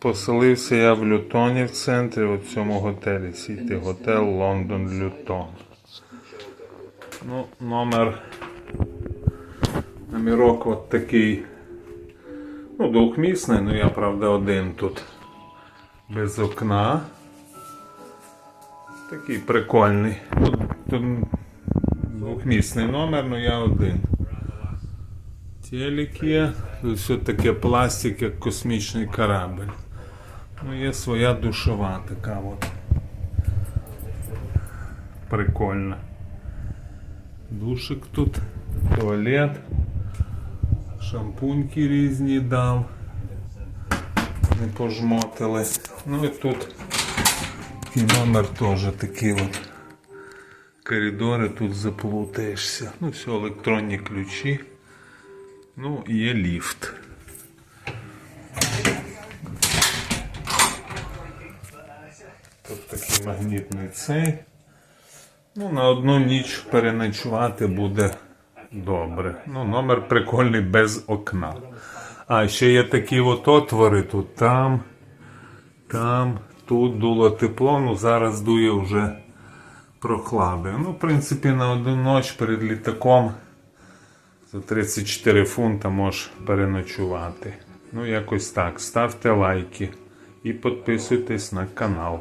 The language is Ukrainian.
Поселився я в Лютоні в центрі, у цьому готелі Сіті Готел Лондон Лютон. Ну, номер. Номерок от такий. Ну, двохмісний, ну я правда один тут. Без окна. Такий прикольний. Тут, тут двохмісний номер, ну я один. Телек є. Тут все таке пластик, як космічний корабль. Ну, є своя душова така от. Прикольна. Душик тут, туалет, шампуньки різні дав. Не пожмотили. Ну і тут такий номер теж такий от. Коридори тут заплутаєшся. Ну, все, електронні ключі. Ну, і є ліфт. Тут такий магнітний цей. Ну, на одну ніч переночувати буде добре. Ну, номер прикольний без окна. А ще є такі от отвори тут, там, там, тут дуло тепло, ну зараз дує вже прохлади. Ну, в принципі, на одну ніч перед літаком за 34 фунта можеш переночувати. Ну, якось так. Ставте лайки і підписуйтесь на канал.